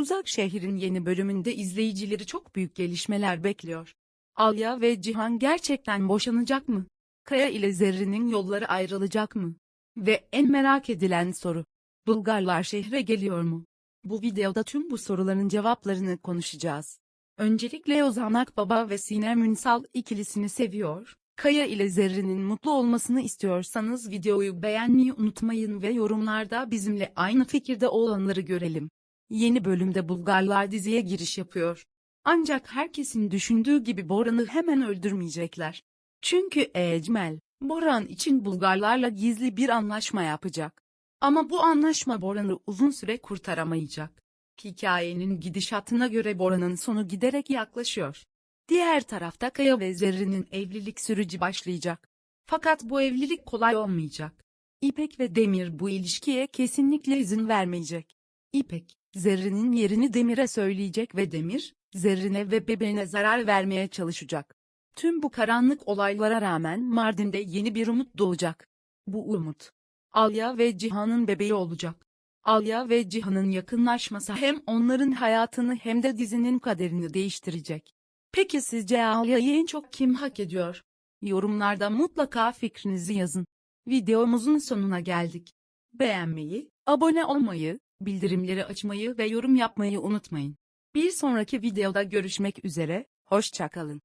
Uzak Şehir'in yeni bölümünde izleyicileri çok büyük gelişmeler bekliyor. Alya ve Cihan gerçekten boşanacak mı? Kaya ile Zerrin'in yolları ayrılacak mı? Ve en merak edilen soru. Bulgarlar şehre geliyor mu? Bu videoda tüm bu soruların cevaplarını konuşacağız. Öncelikle Ozan Akbaba ve Sinem Ünsal ikilisini seviyor. Kaya ile Zerrin'in mutlu olmasını istiyorsanız videoyu beğenmeyi unutmayın ve yorumlarda bizimle aynı fikirde olanları görelim. Yeni bölümde Bulgarlar diziye giriş yapıyor. Ancak herkesin düşündüğü gibi Boran'ı hemen öldürmeyecekler. Çünkü Ecmel, Boran için Bulgarlarla gizli bir anlaşma yapacak. Ama bu anlaşma Boran'ı uzun süre kurtaramayacak. Hikayenin gidişatına göre Boran'ın sonu giderek yaklaşıyor. Diğer tarafta Kaya ve Zerrin'in evlilik süreci başlayacak. Fakat bu evlilik kolay olmayacak. İpek ve Demir bu ilişkiye kesinlikle izin vermeyecek. İpek, Zerrin'in yerini Demir'e söyleyecek ve Demir, Zerrin'e ve bebeğine zarar vermeye çalışacak. Tüm bu karanlık olaylara rağmen Mardin'de yeni bir umut doğacak. Bu umut, Alya ve Cihan'ın bebeği olacak. Alya ve Cihan'ın yakınlaşması hem onların hayatını hem de dizinin kaderini değiştirecek. Peki sizce Alya'yı en çok kim hak ediyor? Yorumlarda mutlaka fikrinizi yazın. Videomuzun sonuna geldik. Beğenmeyi, abone olmayı, bildirimleri açmayı ve yorum yapmayı unutmayın. Bir sonraki videoda görüşmek üzere, hoşçakalın.